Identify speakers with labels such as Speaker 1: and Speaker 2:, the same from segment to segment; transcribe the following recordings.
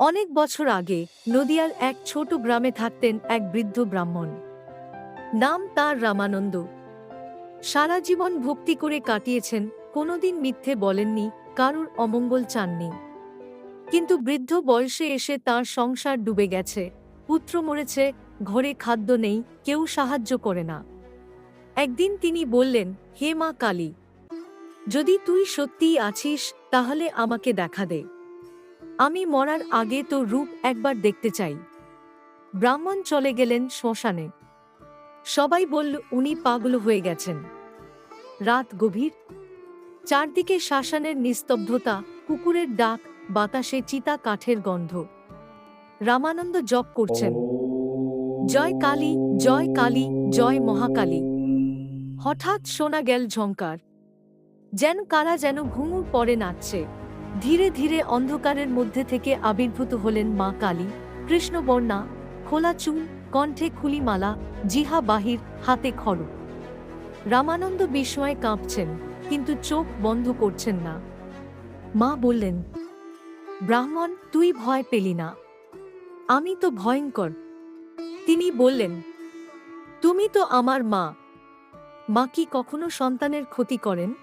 Speaker 1: অনেক বছর আগে নদিয়ার এক ছোট গ্রামে থাকতেন এক বৃদ্ধ ব্রাহ্মণ। নাম তার রামানন্দ। সারা জীবন ভক্তি করে কাটিয়েছেন, কোনোদিন মিথ্যে বলেননি, কারুর অমঙ্গল চাননি। কিন্তু বৃদ্ধ বয়সে এসে তার সংসার ডুবে গেছে, পুত্র মরেছে, ঘরে খাদ্য নেই, কেউ সাহায্য করে না। একদিন তিনি বললেন, হে মা কালী, যদি তুই সত্যিই আছিস, তাহলে আমাকে দেখা দে। আমি মরার আগে তো রূপ একবার দেখতে চাই। ব্রাহ্মণ চলে গেলেন শ্মশানে। সবাই বলল, উনি পাগল হয়ে গেছেন। রাত গভীর। চারদিকে শ্মশানের নিস্তব্ধতা, কুকুরের ডাক, বাতাসে চিতা কাঠের গন্ধ। রামানন্দ জপ করছেন। জয় কালী জয় কালী, জয় মহাকালী। হঠাৎ শোনা গেল ঝঙ্কার যেন কারা যেন ঘুঙুর পরে নাচছে। ধীরে ধীরে অন্ধকারের মধ্যে থেকে আবির্ভূত হলেন মা কালী, কৃষ্ণবর্ণা খোলা চুল কণ্ঠে খুলিমালা, জিহা বাহির, হাতে খড়গ রামানন্দ বিস্ময়ে কাঁপছেন, কিন্তু চোখ বন্ধ করছেন না। মা বললেন, ব্রাহ্মণ, তুই ভয় পেলি না। আমি তো ভয়ঙ্কর। তিনি বললেন, তুমি তো আমার মা। মা কি কখনো সন্তানের ক্ষতি করেন?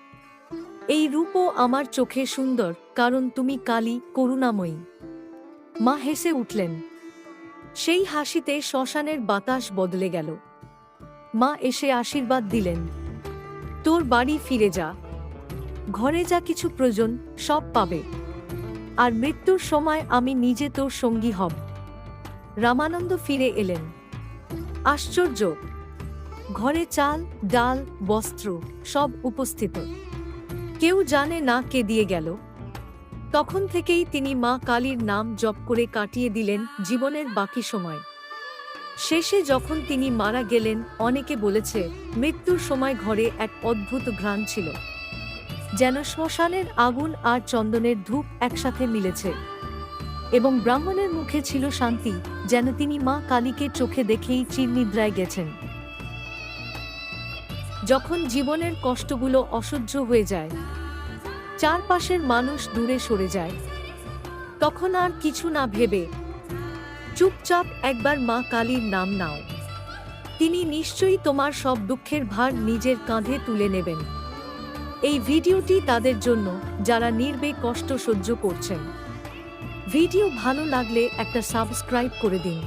Speaker 1: এই রূপও আমার চোখে সুন্দর, কারণ তুমি কালী, করুণাময়ী। মা হেসে উঠলেন। সেই হাসিতে শ্মশানের বাতাস বদলে গেল। মা এসে আশীর্বাদ দিলেন। তোর বাড়ি ফিরে যা। ঘরে যা কিছু প্রয়োজন, সব পাবে। আর মৃত্যুর সময় আমি নিজে তোর সঙ্গী হব। রামানন্দ ফিরে এলেন। আশ্চর্য! ঘরে চাল, ডাল, বস্ত্র সব উপস্থিত। কেউ জানে না কে দিয়ে গেল। তখন থেকেই তিনি মা কালীর নাম জপ করে কাটিয়ে দিলেন জীবনের বাকি সময়। শেষে যখন তিনি মারা গেলেন, অনেকে বলেছে মৃত্যুর সময় ঘরে এক অদ্ভুত ঘ্রাণ ছিল, যেন শ্মশানের আগুন আর চন্দনের ধূপ একসাথে মিলেছে এবং ব্রাহ্মণের মুখে ছিল শান্তি, যেন তিনি মা কালীকে চোখে দেখেই চিরনিদ্রায় গেছেন। যখন জীবনের কষ্টগুলো অসহ্য হয়ে যায় চারপাশের মানুষ দূরে সরে যায়। তখন আর কিছু না ভেবে চুপচাপ একবার মা কালীর নাম নাও। তিনি নিশ্চয়ই তোমার সব দুঃখের ভার নিজের কাঁধে তুলে নেবেন। এই ভিডিওটি তাদের জন্য যারা নির্বে কষ্ট সহ্য করছেন। ভিডিও ভালো লাগলে একটা সাবস্ক্রাইব করে দিন।